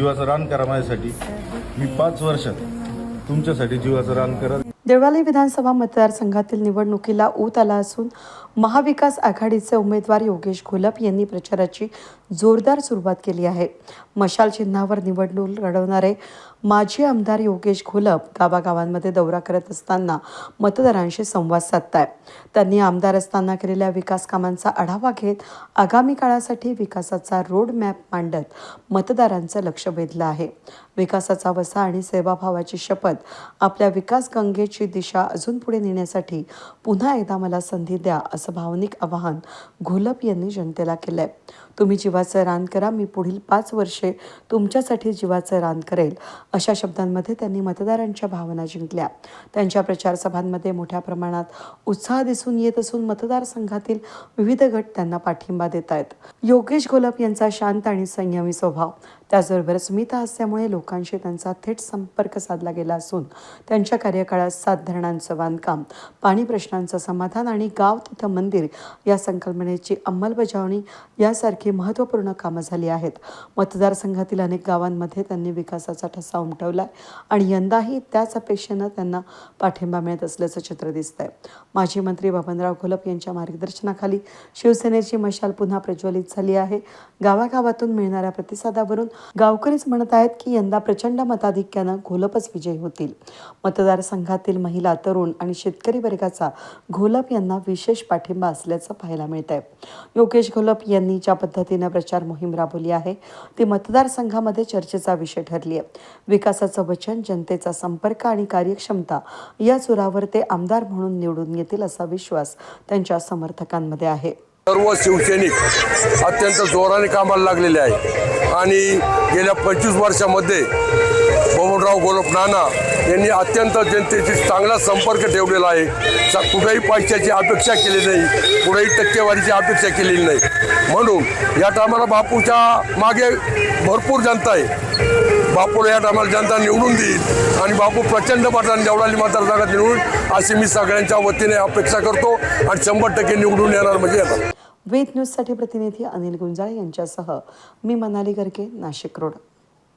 जीवाचं रान करा माझ्यासाठी. मी पाच वर्षात तुमच्यासाठी जीवाचं रान करा देवळाली विधानसभा मतदारसंघातील निवडणुकीला ऊत आला असून महाविकास आघाडीचे उमेदवार योगेश घोलप यांनी प्रचाराची जोरदार सुरुवात केली आहे. मशाल चिन्हावर निवडणूक लढवणारे माजी आमदार योगेश घोलप गावागावांमध्ये दौरा करत असताना मतदारांशी संवाद साधताय. त्यांनी आमदार असताना केलेल्या विकास कामांचा आढावा घेत आगामी काळासाठी विकासाचा रोड मॅप मांडत मतदारांचं लक्ष वेधलं आहे. विकासाचा वसा आणि सेवाभावाची शपथ आपल्या विकास गंगेची दिशा अजून पुढे नेण्यासाठी पुन्हा एकदा मला संधी द्या असं भावनिक आवाहन घोलप यांनी जनतेला केलंय. तुम्ही जीवाचं रान करा मी पुढील पाच वर्षे तुमच्यासाठी जीवाचं रान करेल अशा शब्दांमध्ये त्यांनी मतदारांच्या भावना जिंकल्या. त्यांच्या प्रचार सभांमध्ये मोठ्या प्रमाणात उत्साह दिसून येत असून मतदारसंघातील विविध गट त्यांना पाठिंबा देत आहेत योगेश घोलप यांचा शांत आणि संयमी स्वभाव. त्याचबरोबर स्मित हास्यामुळे लोकांशी त्यांचा थेट संपर्क साधला गेला असून त्यांच्या कार्यकाळात सात धरणांचं बांधकाम पाणी प्रश्नांचं समाधान आणि गाव तिथं मंदिर या संकल्पनेची अंमलबजावणी यासारखी महत्त्वपूर्ण कामं झाली आहेत. मतदारसंघातील अनेक गावांमध्ये त्यांनी विकासाचा ठसा उमटवला आणि यंदाही त्याच अपेक्षेनं त्यांना पाठिंबा मिळत असल्याचं चित्र दिसतंय. माजी मंत्री बबनराव घोलप यांच्या मार्गदर्शनाखाली शिवसेनेची मशाल पुन्हा प्रज्वलित झाली आहे. गावागावातून मिळणाऱ्या प्रतिसादावरून गावकरीच म्हणत आहेत की यंदा प्रचंड मताधिक्यानं घोलपच विजयी होतील. मतदारसंघातील महिला तरुण आणि शेतकरी वर्गाचा घोलप यांना विशेष पाठिंबा असल्याचं पाहायला मिळत आहे योगेश घोलप यांनी ज्या पद्धतीनं प्रचार मोहीम राबवली आहे ती मतदारसंघामध्ये चर्चेचा विषय ठरली आहे. विकासाचं वचन जनतेचा संपर्क आणि कार्यक्षमता या जोरावर ते आमदार म्हणून निवडून येतील असा विश्वास त्यांच्या समर्थकांमध्ये आहे. सर्व शिवसैनिक अत्यंत जोराने कामाला लागलेले आहे. आणि गेल्या पंचवीस वर्षामध्ये बबनराव गोलप नाना यांनी अत्यंत जनतेशी चांगला संपर्क ठेवलेला आहे. कुठेही पैशाची अपेक्षा केली नाही कुठेही टक्केवारीची अपेक्षा केलेली नाही. म्हणून या टायमाला बापूच्या मागे भरपूर जनता आहे. बापूला या टायमाला जनता निवडून देईल आणि बापू प्रचंड मतांनी देवळाली मतदारसंघात निवडून अशी मी सगळ्यांच्या वतीने अपेक्षा करतो आणि शंभर टक्के निवडून येणार म्हणजे येणार. वेद न्यूजसाठी प्रतिनिधी अनिल गुंजाळे यांच्यासह मी मनाली गरके नाशिक रोड.